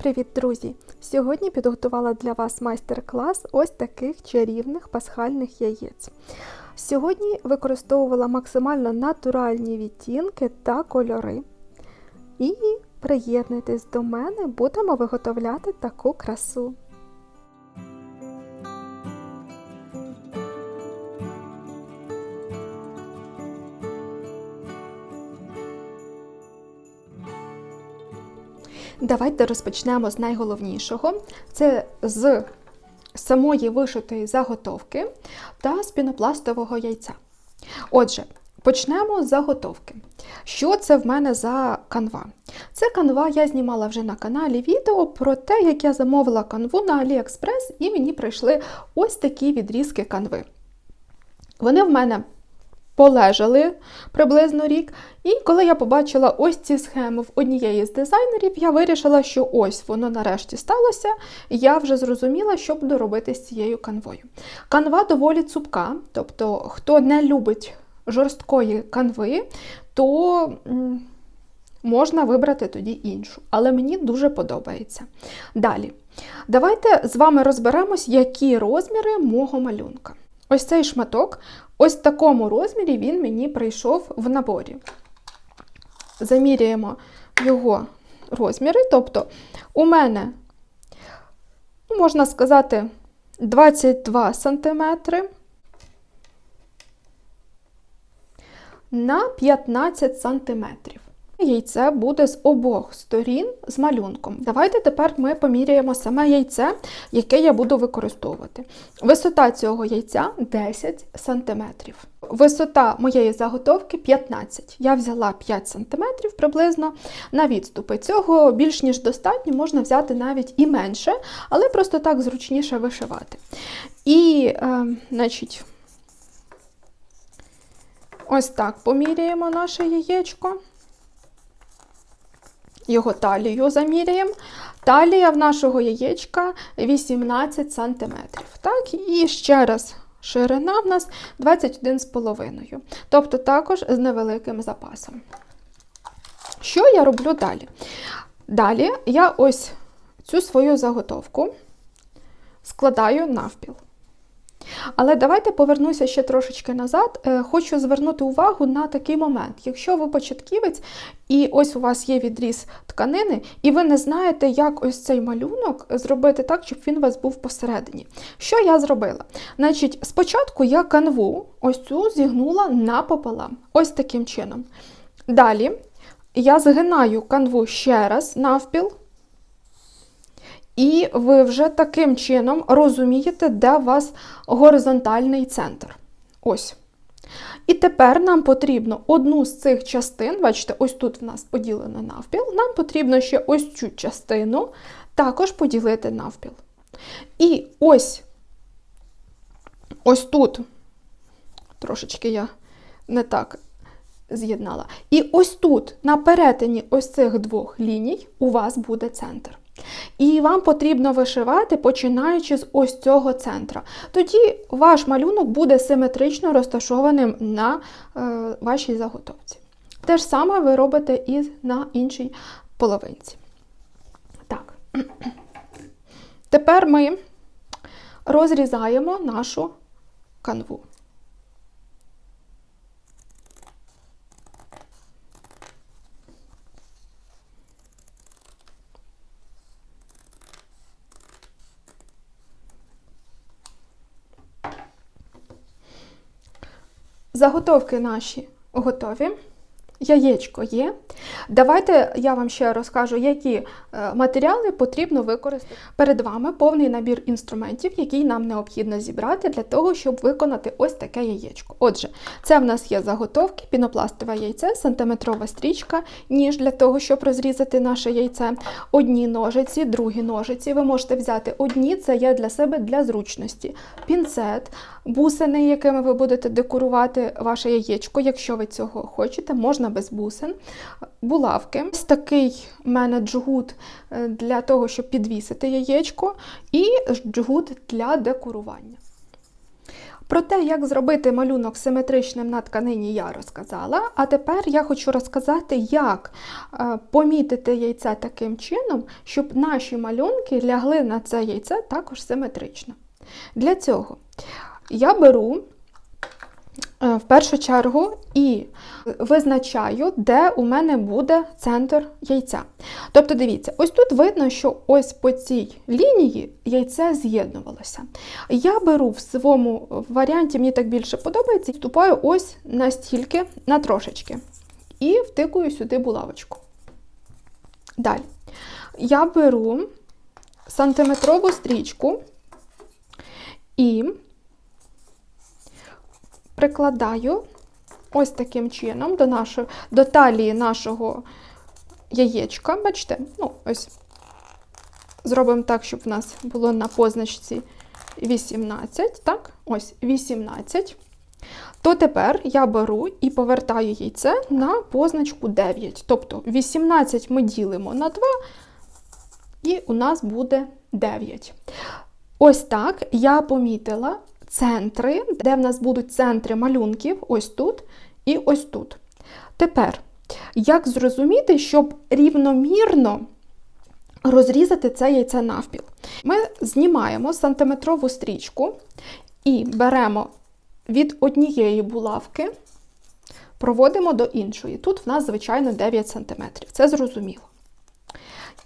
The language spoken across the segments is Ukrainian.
Привіт, друзі! Сьогодні підготувала для вас майстер-клас ось таких чарівних пасхальних яєць. Сьогодні використовувала максимально натуральні відтінки та кольори. І приєднуйтесь до мене, будемо виготовляти таку красу. Давайте розпочнемо з найголовнішого. Це з самої вишитої заготовки та з пінопластового яйця. Отже, почнемо з заготовки. Що це в мене за канва? Це канва я знімала вже на каналі відео про те, як я замовила канву на AliExpress, і мені прийшли ось такі відрізки канви. Вони в мене полежали приблизно рік. І коли я побачила ось ці схеми в однієї з дизайнерів, я вирішила, що ось воно нарешті сталося, і я вже зрозуміла, що буду робити з цією канвою. Канва доволі цупка, тобто, хто не любить жорсткої канви, то можна вибрати тоді іншу. Але мені дуже подобається. Далі, давайте з вами розберемось, які розміри мого малюнка. Ось цей шматок, ось в такому розмірі він мені прийшов в наборі. Заміряємо його розміри. Тобто, у мене, ну, можна сказати, 22 см на 15 см. Яйце буде з обох сторін з малюнком. Давайте тепер ми поміряємо саме яйце, яке я буду використовувати. Висота цього яйця 10 см. Висота моєї заготовки 15 Я взяла 5 см приблизно на відступи. Цього більш ніж достатньо, можна взяти навіть і менше, але просто так зручніше вишивати. І, е, значить, ось так поміряємо наше яєчко його талію заміряємо. Талія в нашого яєчка 18 см. Так, І ще раз ширина в нас 21,5 Тобто також з невеликим запасом. Що я роблю далі? Далі я ось цю свою заготовку складаю навпіл. Але давайте повернуся ще трошечки назад. Е, хочу звернути увагу на такий момент. Якщо ви початківець, і ось у вас є відріз тканини, і ви не знаєте, як ось цей малюнок зробити так, щоб він у вас був посередині. Що я зробила? Значить, Спочатку я канву ось цю зігнула напополам. Ось таким чином. Далі я згинаю канву ще раз навпіл. І ви вже таким чином розумієте, де у вас горизонтальний центр. Ось. І тепер нам потрібно одну з цих частин, бачите, ось тут в нас поділено навпіл, нам потрібно ще ось цю частину також поділити навпіл. І ось ось тут, трошечки я не так з'єднала. І ось тут, на перетині ось цих двох ліній, у вас буде центр. І вам потрібно вишивати, починаючи з ось цього центра. Тоді ваш малюнок буде симетрично розташованим на е, вашій заготовці. Те ж саме ви робите і на іншій половинці. Так. Тепер ми розрізаємо нашу канву. Заготовки наші готові. Яєчко є. Давайте я вам ще розкажу, які е, матеріали потрібно використати. Перед вами повний набір інструментів, який нам необхідно зібрати для того, щоб виконати ось таке яєчко. Отже, це в нас є заготовки, пінопластове яйце, сантиметрова стрічка, ніж для того, щоб розрізати наше яйце. Одні ножиці, другі ножиці. Ви можете взяти одні, це є для себе для зручності. Пінцет, бусини, якими ви будете декорувати ваше яєчко, якщо ви цього хочете, можна без бусин, булавки. Ось такий в мене джгут е, для того, щоб підвісити яєчко, і джгут для декорування. Про те, як зробити малюнок симетричним на тканині, я розказала. А тепер я хочу розказати, як е, помітити яйце таким чином, щоб наші малюнки лягли на це яйце також симетрично. Для цього я беру е, в першу чергу і визначаю, де у мене буде центр яйця. Тобто, дивіться, ось тут видно, що ось по цій лінії яйце з'єднувалося. Я беру в своєму варіанті, мені так більше подобається, вступаю ось настільки, на трошечки. І втикую сюди булавочку. Далі. Я беру сантиметрову стрічку і прикладаю ось таким чином до нашої, до талії нашого яєчка. Бачите, ну, ось зробимо так, щоб в нас було на позначці 18, так, ось 18. То тепер я беру і повертаю яйце на позначку 9. Тобто 18 ми ділимо на 2, і у нас буде 9. Ось так я помітила центри, де в нас будуть центри малюнків, ось тут і ось тут. Тепер, як зрозуміти, щоб рівномірно розрізати це яйце навпіл? Ми знімаємо сантиметрову стрічку і беремо від однієї булавки, проводимо до іншої. Тут в нас, звичайно, 9 см. Це зрозуміло.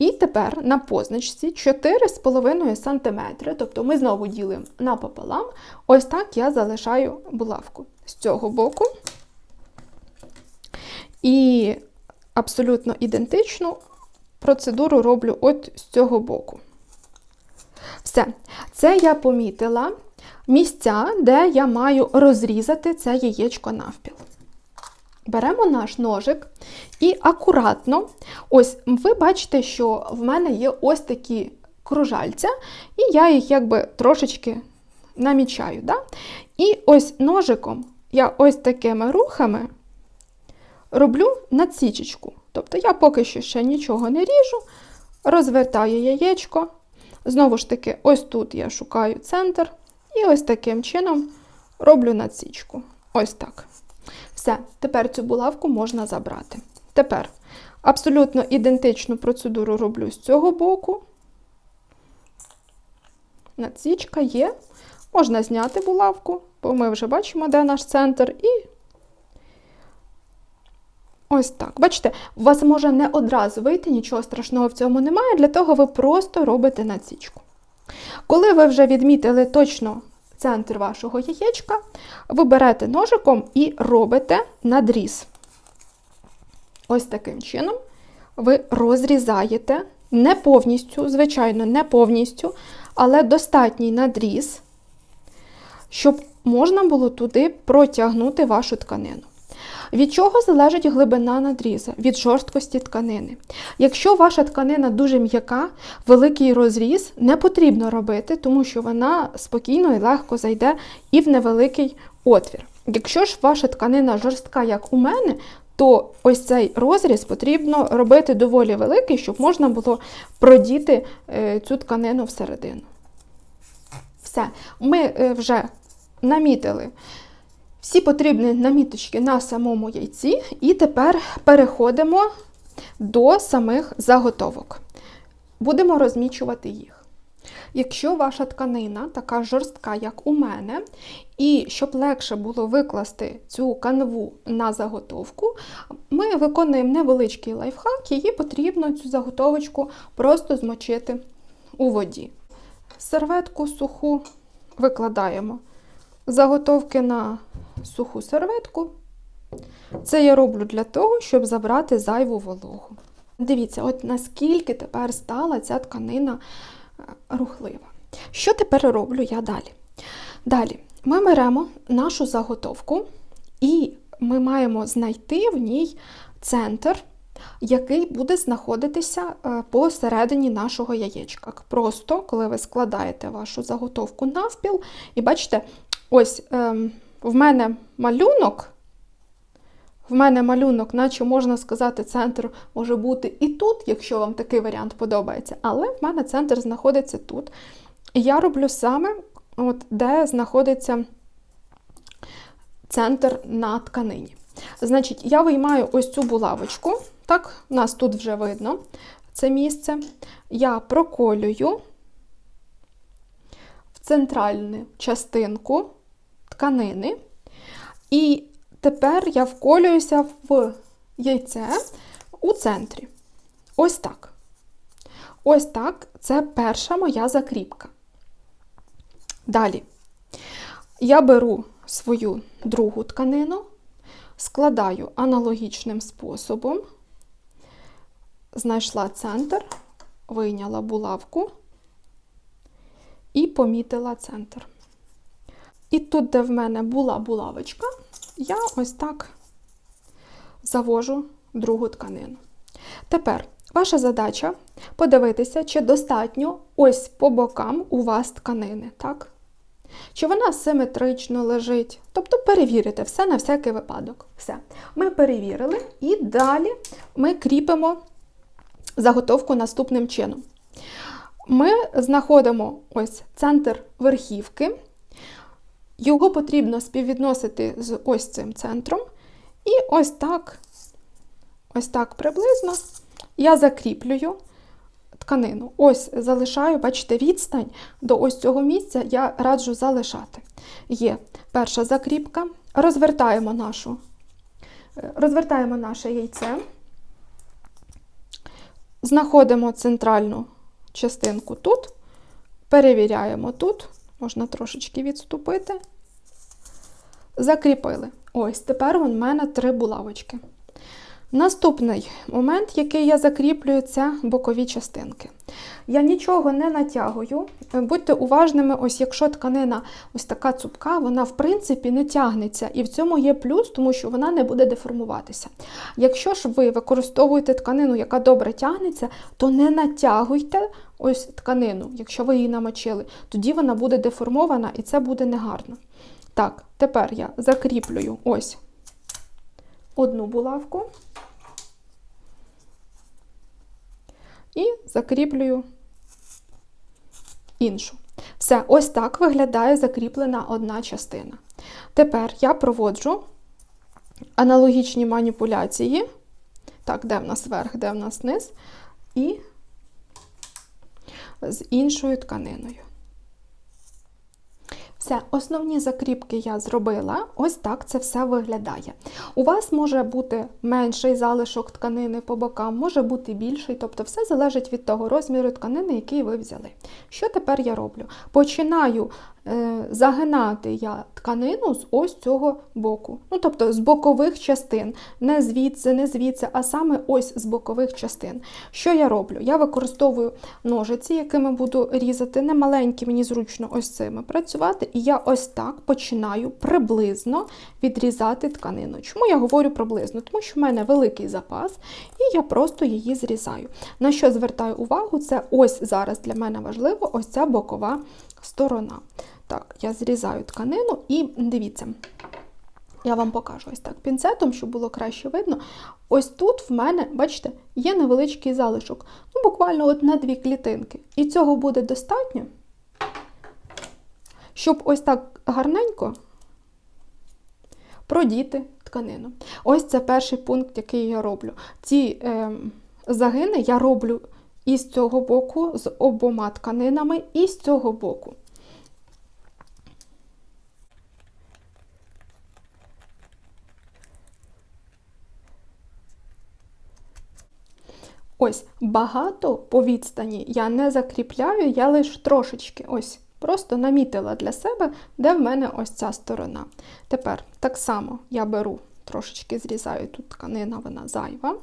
І тепер на позначці 4,5 см, тобто ми знову ділимо напополам, ось так я залишаю булавку з цього боку. І абсолютно ідентичну процедуру роблю от з цього боку. Все. Це я помітила місця, де я маю розрізати це яєчко навпіл. Беремо наш ножик і акуратно, ось ви бачите, що в мене є ось такі кружальця, і я їх якби трошечки намічаю. Да? І ось ножиком я ось такими рухами роблю надсічечку. Тобто я поки що ще нічого не ріжу, розвертаю яєчко. Знову ж таки, ось тут я шукаю центр, і ось таким чином роблю надсічку. Ось так. Все, тепер цю булавку можна забрати. Тепер абсолютно ідентичну процедуру роблю з цього боку. Надсічка є. Можна зняти булавку, бо ми вже бачимо, де наш центр, і ось так. Бачите, у вас може не одразу вийти, нічого страшного в цьому немає, для того ви просто робите надсічку. Коли ви вже відмітили точно центр вашого яєчка, ви берете ножиком і робите надріз. Ось таким чином ви розрізаєте не повністю, звичайно, не повністю, але достатній надріз, щоб можна було туди протягнути вашу тканину. Від чого залежить глибина надріза? Від жорсткості тканини. Якщо ваша тканина дуже м'яка, великий розріз не потрібно робити, тому що вона спокійно і легко зайде і в невеликий отвір. Якщо ж ваша тканина жорстка, як у мене, то ось цей розріз потрібно робити доволі великий, щоб можна було продіти е, цю тканину всередину. Все, ми е, вже намітили всі потрібні наміточки на самому яйці, і тепер переходимо до самих заготовок. Будемо розмічувати їх. Якщо ваша тканина така жорстка, як у мене, і щоб легше було викласти цю канву на заготовку, ми виконуємо невеличкий лайфхак, її потрібно цю заготовочку просто змочити у воді. Серветку суху викладаємо заготовки на суху серветку. Це я роблю для того, щоб забрати зайву вологу. Дивіться, от наскільки тепер стала ця тканина е, рухлива. Що тепер роблю я далі? Далі ми беремо нашу заготовку, і ми маємо знайти в ній центр, який буде знаходитися е, посередині нашого яєчка. Просто, коли ви складаєте вашу заготовку навпіл, і бачите, ось ем, в мене малюнок. В мене малюнок, наче можна сказати, центр може бути і тут, якщо вам такий варіант подобається. Але в мене центр знаходиться тут. І я роблю саме, от, де знаходиться центр на тканині. Значить, я виймаю ось цю булавочку. Так, у нас тут вже видно це місце. Я проколюю в центральну частинку тканини. І тепер я вколююся в яйце у центрі. Ось так. Ось так це перша моя закріпка. Далі я беру свою другу тканину, складаю аналогічним способом, знайшла центр, вийняла булавку і помітила центр. І тут, де в мене була булавочка, я ось так завожу другу тканину. Тепер ваша задача подивитися, чи достатньо ось по бокам у вас тканини, так? Чи вона симетрично лежить. Тобто перевірити все на всякий випадок. Все. Ми перевірили і далі ми кріпимо заготовку наступним чином. Ми знаходимо ось центр верхівки. Його потрібно співвідносити з ось цим центром. І ось так, ось так приблизно я закріплюю тканину. Ось залишаю, бачите, відстань до ось цього місця я раджу залишати. Є перша закріпка. Розвертаємо нашу, розвертаємо наше яйце, знаходимо центральну частинку тут, перевіряємо тут, можна трошечки відступити. Закріпили. Ось, тепер у мене три булавочки. Наступний момент, який я закріплюю, це бокові частинки. Я нічого не натягую. Будьте уважними, ось якщо тканина ось така цупка, вона в принципі не тягнеться. І в цьому є плюс, тому що вона не буде деформуватися. Якщо ж ви використовуєте тканину, яка добре тягнеться, то не натягуйте ось тканину, якщо ви її намочили, тоді вона буде деформована і це буде негарно. Так, тепер я закріплюю ось одну булавку і закріплюю іншу. Все, ось так виглядає закріплена одна частина. Тепер я проводжу аналогічні маніпуляції. Так, де в нас верх, де в нас низ, і з іншою тканиною. Все, основні закріпки я зробила. Ось так це все виглядає. У вас може бути менший залишок тканини по бокам, може бути більший, тобто все залежить від того розміру тканини, який ви взяли. Що тепер я роблю? Починаю загинати я тканину з ось цього боку. Ну, тобто з бокових частин, не звідси, не звідси, а саме ось з бокових частин. Що я роблю? Я використовую ножиці, якими буду різати, не маленькі, мені зручно ось цими працювати. І я ось так починаю приблизно відрізати тканину. Чому я говорю приблизно? Тому що в мене великий запас, і я просто її зрізаю. На що звертаю увагу, це ось зараз для мене важливо ось ця бокова сторона. Так, я зрізаю тканину і дивіться. Я вам покажу ось так пінцетом, щоб було краще видно. Ось тут в мене, бачите, є невеличкий залишок. Ну, буквально от на дві клітинки. І цього буде достатньо, щоб ось так гарненько продіти тканину. Ось це перший пункт, який я роблю. Ці е, загини я роблю і з цього боку, з обома тканинами, і з цього боку. Ось багато по відстані я не закріпляю, я лише трошечки ось просто намітила для себе, де в мене ось ця сторона. Тепер так само я беру, трошечки зрізаю тут тканина, вона зайва.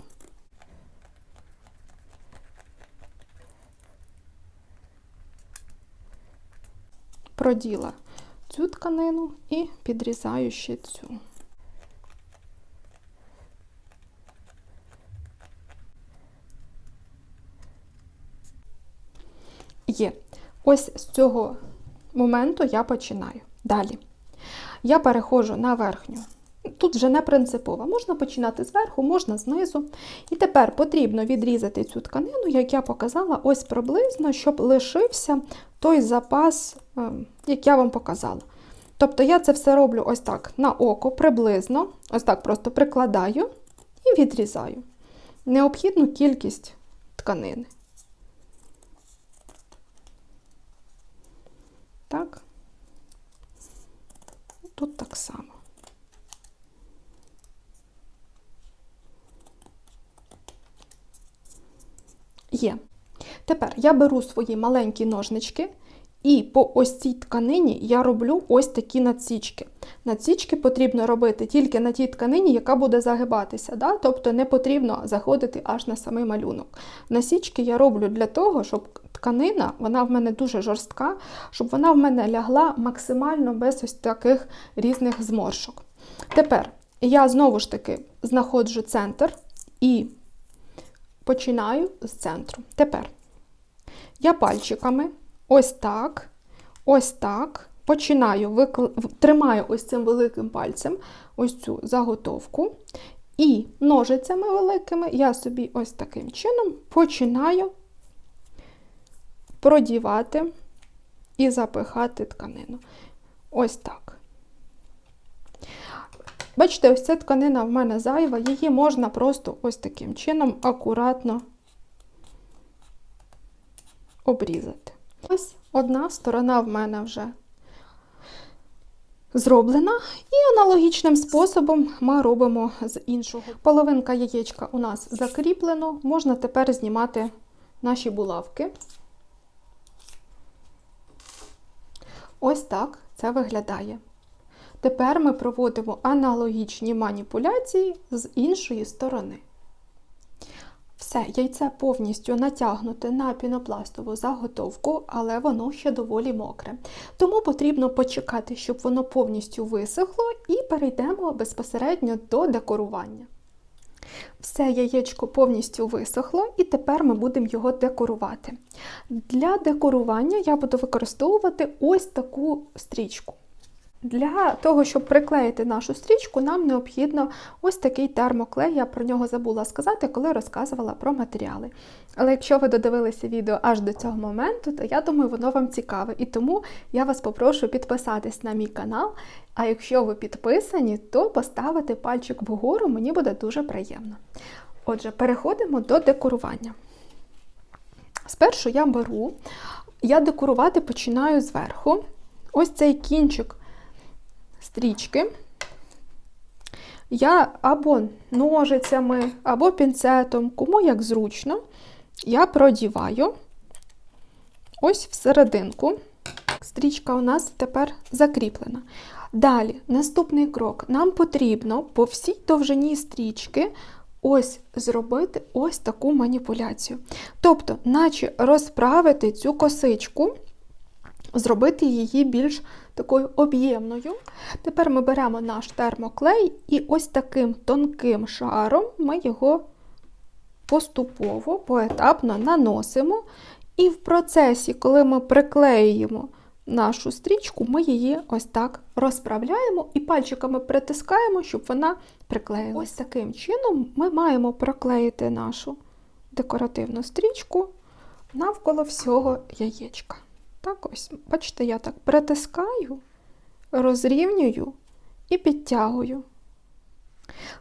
Проділа цю тканину і підрізаю ще цю. Є. Ось з цього моменту я починаю. Далі. Я переходжу на верхню. Тут вже не принципово. Можна починати зверху, можна знизу. І тепер потрібно відрізати цю тканину, як я показала, ось приблизно, щоб лишився той запас, як я вам показала. Тобто я це все роблю ось так на око, приблизно, ось так просто прикладаю і відрізаю необхідну кількість тканини. Так. Тут так само. Є. Тепер я беру свої маленькі ножнички і по ось цій тканині я роблю ось такі надсічки. Надсічки потрібно робити тільки на тій тканині, яка буде загибатися. Да? Тобто не потрібно заходити аж на самий малюнок. Насічки я роблю для того, щоб тканина, вона в мене дуже жорстка, щоб вона в мене лягла максимально без ось таких різних зморшок. Тепер я знову ж таки знаходжу центр і починаю з центру. Тепер я пальчиками ось так, ось так. Починаю, тримаю ось цим великим пальцем ось цю заготовку. І ножицями великими я собі ось таким чином починаю продівати і запихати тканину. Ось так. Бачите, ось ця тканина в мене зайва, її можна просто ось таким чином акуратно обрізати. Ось одна сторона в мене вже зроблена, і аналогічним способом ми робимо з іншого. Половинка яєчка у нас закріплено, можна тепер знімати наші булавки. Ось так це виглядає. Тепер ми проводимо аналогічні маніпуляції з іншої сторони. Все, яйце повністю натягнуте на пінопластову заготовку, але воно ще доволі мокре. Тому потрібно почекати, щоб воно повністю висохло, і перейдемо безпосередньо до декорування. Все яєчко повністю висохло, і тепер ми будемо його декорувати. Для декорування я буду використовувати ось таку стрічку. Для того, щоб приклеїти нашу стрічку, нам необхідно ось такий термоклей. Я про нього забула сказати, коли розказувала про матеріали. Але якщо ви додивилися відео аж до цього моменту, то я думаю, воно вам цікаве. І тому я вас попрошу підписатись на мій канал. А якщо ви підписані, то поставити пальчик вгору, мені буде дуже приємно. Отже, переходимо до декорування. Спершу я беру, я декорувати починаю зверху. Ось цей кінчик стрічки. Я або ножицями, або пінцетом, кому як зручно, я продіваю ось всерединку. Стрічка у нас тепер закріплена. Далі, наступний крок. Нам потрібно по всій довжині стрічки ось зробити ось таку маніпуляцію. Тобто, наче розправити цю косичку, зробити її більш такою об'ємною. Тепер ми беремо наш термоклей і ось таким тонким шаром ми його поступово, поетапно наносимо. І в процесі, коли ми приклеюємо нашу стрічку, ми її ось так розправляємо і пальчиками притискаємо, щоб вона приклеїлася. Ось таким чином ми маємо проклеїти нашу декоративну стрічку навколо всього яєчка. Так ось, бачите, я так притискаю, розрівнюю і підтягую.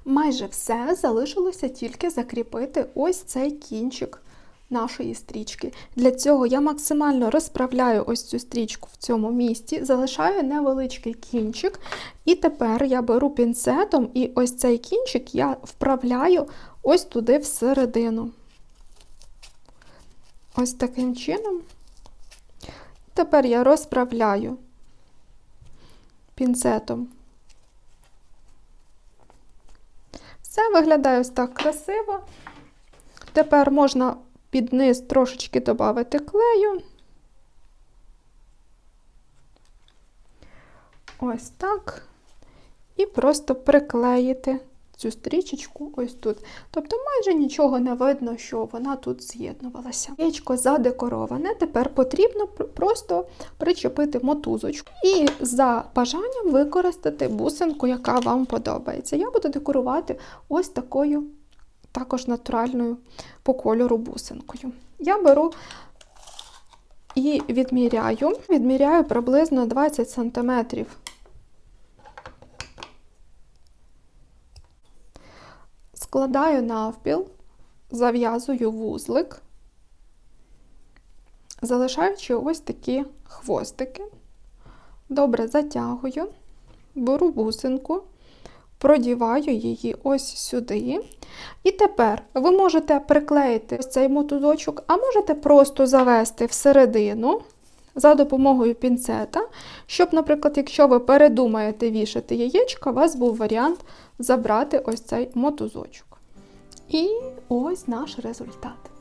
Майже все залишилося тільки закріпити ось цей кінчик нашої стрічки. Для цього я максимально розправляю ось цю стрічку в цьому місці, залишаю невеличкий кінчик, і тепер я беру пінцетом і ось цей кінчик я вправляю ось туди всередину. Ось таким чином. Тепер я розправляю пінцетом. Все виглядає ось так красиво. Тепер можна під низ трошечки додати клею. Ось так. І просто приклеїти цю стрічечку ось тут. Тобто майже нічого не видно, що вона тут з'єднувалася. Яєчко задекороване, тепер потрібно просто причепити мотузочку і за бажанням використати бусинку, яка вам подобається. Я буду декорувати ось такою, також натуральною по кольору бусинкою. Я беру. І відміряю, відміряю приблизно 20 см складаю навпіл, зав'язую вузлик, залишаючи ось такі хвостики. Добре затягую, беру бусинку, продіваю її ось сюди. І тепер ви можете приклеїти ось цей мотузочок, а можете просто завести всередину за допомогою пінцета, щоб, наприклад, якщо ви передумаєте вішати яєчко, у вас був варіант забрати ось цей мотузочок. І ось наш результат.